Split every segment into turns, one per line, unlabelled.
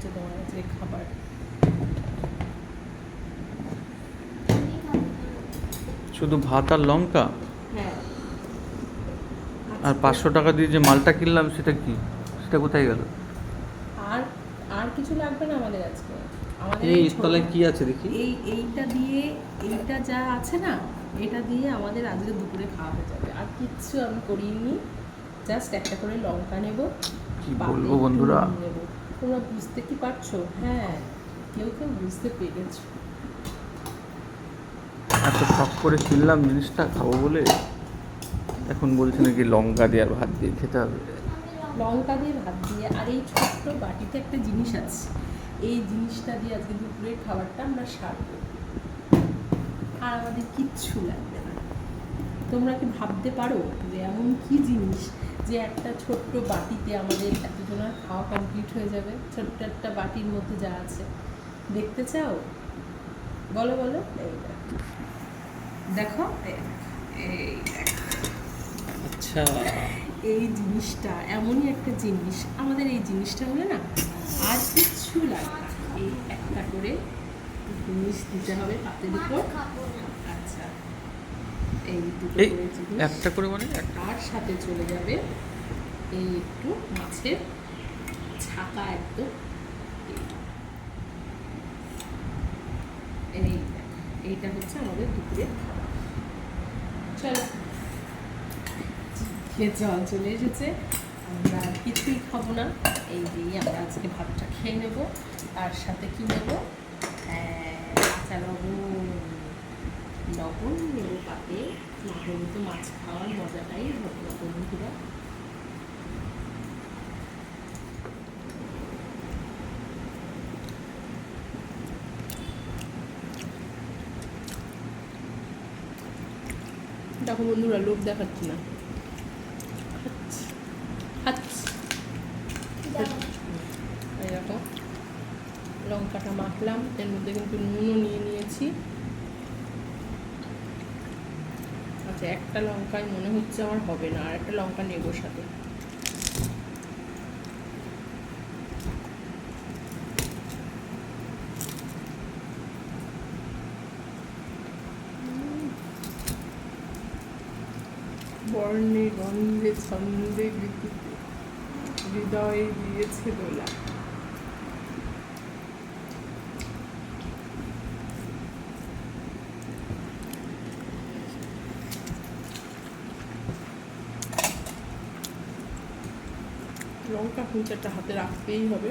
হচ্ছে তোমার আজকে খাবার।
শুধু ভাত আর লঙ্কা?
হ্যাঁ।
আর পাঁচশো টাকা দিয়ে যে মালটা কিনলাম সেটা কি? সেটা কোথায় গেল?
আর আর কিছু লাগবে না আমাদের আজকে?
এই তলায় কি আছে দেখি?
এই এইটা দিয়ে এইটা যা আছে না এটা দিয়ে আমাদের আজকে দুপুরে খাওয়া হয়ে যাবে। আর কিচ্ছু আমি করিনি। জাস্ট একটা করে লঙ্কা নেব।
কি বলব বন্ধুরা?
নেব। তোমরা বুঝতে কি পারছ? হ্যাঁ কেউ কেউ বুঝতে পেরেছ।
এত শখ করে কিনলাম জিনিসটা খাব বলে? এখন বলছে নাকি লঙ্কা দিয়ে আর ভাত দিয়ে খেতে হবে।
লঙ্কা দিয়ে ভাত দিয়ে আর এই ছোট্ট বাটিতে একটা জিনিস আছে। এই জিনিসটা দিয়ে আজকে দুপুরের খাবারটা আমরা সারবো। আর আমাদের কিচ্ছু লাগবে না। তোমরা কি ভাবতে পারো যে এমন কি জিনিস? যে একটা ছোট্ট বাটিতে আমাদের এতজনের খাওয়া কমপ্লিট হয়ে যাবে ছোট্ট একটা বাটির মধ্যে যা আছে। দেখতে চাও? বলো বলো। দেখো।
আচ্ছা।
এই জিনিসটা এমনই একটা জিনিস। আমাদের এই জিনিসটা হলে না আর কিচ্ছু লাগবে এই একটা করে জিনিস দিতে হবে পাতের উপর। এই দুটো
একটা করে মানে
তার সাথে চলে যাবে এই একটু মাছের ছাকা একদম। এই এই এইটা হচ্ছে আমাদের দুপুরে চলো। খেয়ে জল চলে এসেছে আমরা আর কিছুই খাব না। এই দিয়ে আমরা আজকে ভাতটা খেয়ে নেব। তার সাথে কি নেব? কাঁচা লবণ লবণ নেব পাতে লবণ তো মাছ খাওয়ার মজাটাই হবে না বন্ধুরা। দেখো বন্ধুরা, লোভ দেখাচ্ছি না। এই লঙ্কাটা মাখলাম, এর মধ্যে কিন্তু নুনও নিয়ে নিয়েছি। আচ্ছা একটা লঙ্কায় মনে হচ্ছে আমার হবে না, আর একটা লঙ্কা নেব সাথে। বর্ণে গন্ধে ছন্দে গীতিতে হৃদয়ে দিয়েছে দোলা। লঙ্কা কুচাটা হাতে রাখতেই হবে।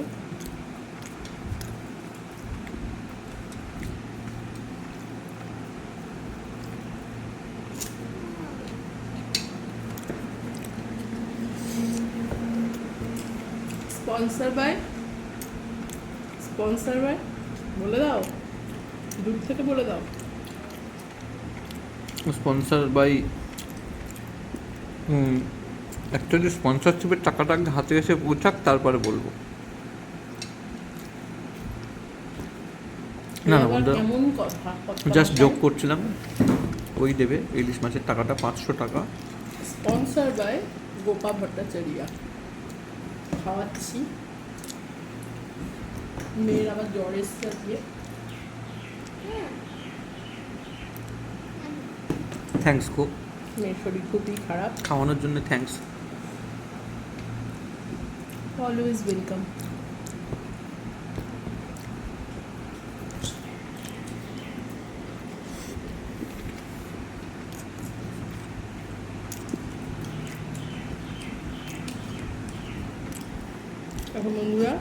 স্পন্সর বাই স্পন্সর বাই বলে দাও। দূর থেকে বলে দাও।
স্পন্সার বাই অ্যাকচুয়ালি স্পন্সরশিপের টাকাটা আগে হাতে এসে পৌঁছাক তারপরে বলব। না না
কথা
জাস্ট যোগ করছিলাম। ওই দেবে ইলিশ মাছের টাকাটা পাঁচশো টাকা।
Sponsor by Gopa Bhattacharya. খাওয়াচ্ছি। মেয়ের আবার জ্বর এসছে আজকে।
থ্যাঙ্কস খুব।
মেয়ের শরীর খুবই খারাপ।
খাওয়ানোর জন্য থ্যাঙ্কস
অলওয়েজ ওয়েলকাম এখন বন্ধুরা,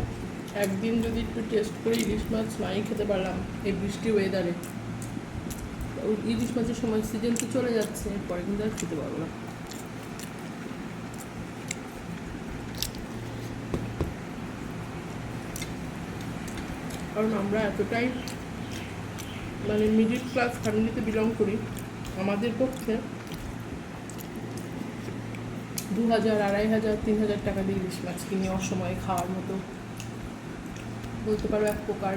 একদিন যদি একটু টেস্ট করে ইলিশ মাছ নাই খেতে পারলাম এই বৃষ্টি ওয়েদারে ইলিশ মাছের সময় সিজন তো চলে যাচ্ছে, পরে কিন্তু আর খেতে পারব না। কারণ আমরা এতটাই মানে মিডিল ক্লাস ফ্যামিলিতে বিলং করি আমাদের পক্ষে দু হাজার আড়াই হাজার তিন হাজার টাকা দিয়ে ইলিশ মাছ কিনে অসময়ে খাওয়ার মতো বলতে পারো এক প্রকার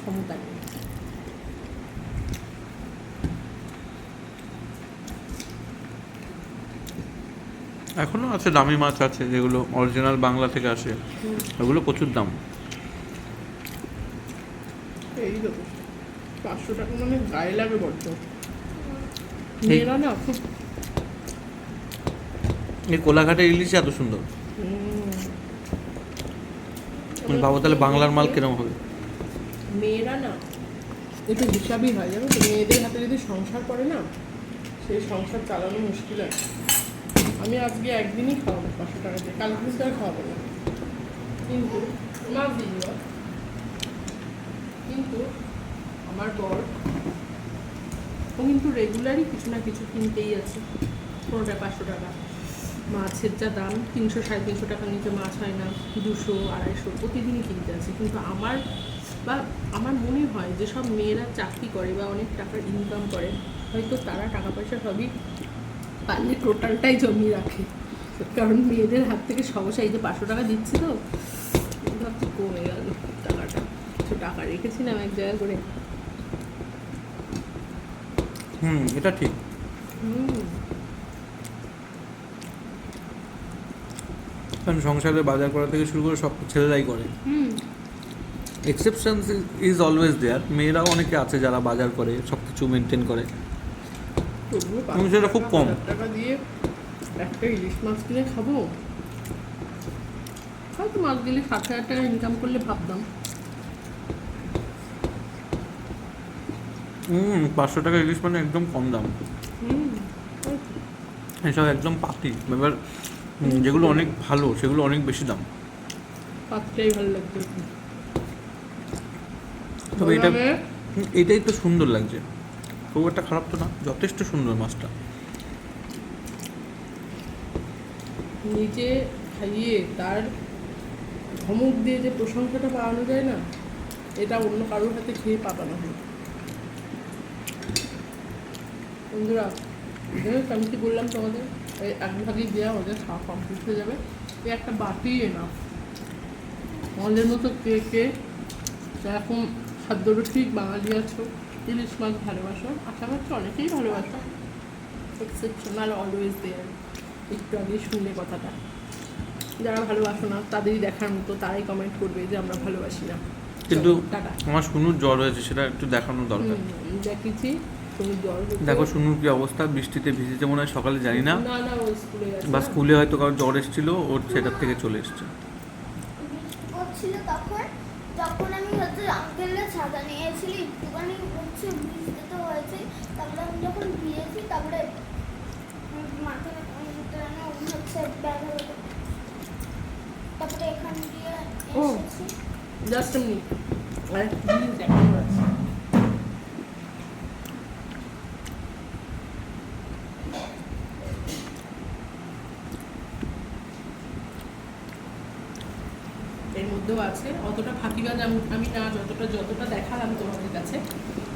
ক্ষমতা নেই।
এখনও আছে দামি মাছ আছে যেগুলো অরিজিনাল বাংলা থেকে আসে ওগুলো প্রচুর দাম।
এই দেখো পাঁচশো টাকা মানে গায়ে লাগে বড্ড। মেয়েরা না খুব
এই কোলাঘাটে ইলিশ এত সুন্দর। ভাবো তাহলে বাংলার মাল কিরম হবে?
মেয়েরা না একটু হিসাবই হয় জানো তো? মেয়েদের হাতে যদি সংসার করে না সেই সংসার চালানো মুশকিল আছে আমি আজকে একদিনই খাওয়াবো পাঁচশো টাকা দিয়ে। কাল কিন্তু খাওয়াবো না। কিন্তু মাছ দিয়ে। কিন্তু আমার বর, ও কিন্তু রেগুলারই কিছু না কিছু কিনতেই আছে। কোনোটা পাঁচশো টাকা। মাছের যা দাম, তিনশো, সাড়ে তিনশো টাকার নিচে মাছ হয় না, দুশো, আড়াইশো, প্রতিদিনই কিনতে আছে। কিন্তু আমার বা আমার মনে হয় যে সব মেয়েরা চাকরি করে বা অনেক টাকার ইনকাম করে, হয়তো তারা টাকা পয়সা সবই পারলে টোটালটাই জমিয়ে রাখে। কারণ মেয়েদের হাত থেকে সমস্যা যে পাঁচশো টাকা দিচ্ছি তো ভাবছি কমে গেল। কিছু টাকা রেখেছিলাম এক জায়গা করে
হুম এটা ঠিক। কারণ সংসারে বাজার করা থেকে শুরু করে সব ছেলেরাই করে।
Hmm.
Exception is always there মেয়েরাও অনেকে আছে যারা বাজার করে সব কিছু মেনটেন করে এবং সেটা খুব কম।
টাকা দিয়ে একটা ইলিশ মাছ কিনে খাব? হয়তো মাছ দিলে সাত হাজার টাকা ইনকাম করলে ভাবতাম।
হুম পাঁচশো টাকা ইলিশ মানে একদম কম দাম।
হুম।
এসব একদম পাতি। এবার যেগুলো অনেক ভালো সেগুলো অনেক বেশি দাম।
পাতটাই ভালো লাগছে।
তবে এটা এটাই তো সুন্দর লাগছে। খুব একটা খারাপ তো না যথেষ্ট সুন্দর মাছটা।
নিজে খাইয়ে তার ধমক দিয়ে যে প্রশংসাটা পাওয়ানো যায় না এটা অন্য কারোর হাতে খেয়ে পাবানো হয়। বন্ধুরা আমি কি বললাম তোমাদের? এই এক ভাগই দেওয়া ওদের খাওয়া কমপ্লিট হয়ে যাবে। এই একটা বাটি না আমাদের মতো কে কে এরকম খাদ্যরসিক বাঙালি আছো ইলিশ মাছ ভালোবাসো আশা করছি অনেকেই ভালোবাসো। এক্সেপশনাল অলওয়েজ দেয়ার একটু আগে শুনলে কথাটা। যারা ভালোবাসো না তাদেরই দেখার মতো তারাই কমেন্ট করবে যে আমরা ভালোবাসি না।
কিন্তু আমার শুনুর জ্বর হয়েছে সেটা একটু দেখানো দরকার।
দেখেছি।
দেখো শুনুর কি অবস্থা? বৃষ্টিতে ভিজেছে মনে হয় সকালে জানি না।
না না ও স্কুলে গেছে।
বা স্কুলে হয়তো কারও জ্বর এসেছিল ওর সেটার থেকে চলে এসছে।
করছিল তখন তখন আমি হচ্ছে আঙ্কেলের ছাতা নিয়েছিলি একটুখানি হচ্ছে ভিজতে তো হয়েছে। তারপরে আমি যখন ভিজেছি তারপরে মাথায় হচ্ছে ব্যাগ হলো তারপরে এখান দিয়ে
ও।
এসেছি।
জাস্ট এমনি আর জিনিস এখনও আছে, অতটা ফাঁকিবাজ আমি- না, যতটা যতটা দেখালাম তোমাদের কাছে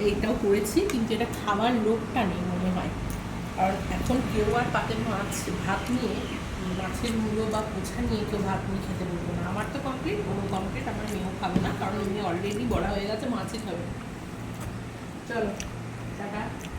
এইটাও করেছি, কিন্তু এটা খাওয়ার লোকটা নেই মনে হয়। কারণ এখন কেউ আর পাতে মাছ, ভাত নিয়ে, মাছের মুড়ো বা পোছা নিয়ে কেউ ভাত নিয়ে খেতে বলব না। আমার তো কমপ্লিট ওরও কমপ্লিট আমার মেয়েও খাবে না, কারণ মেয়ে অলরেডি বড়া হয়ে গেছে, মাছই খাবে। চলো, টাটা।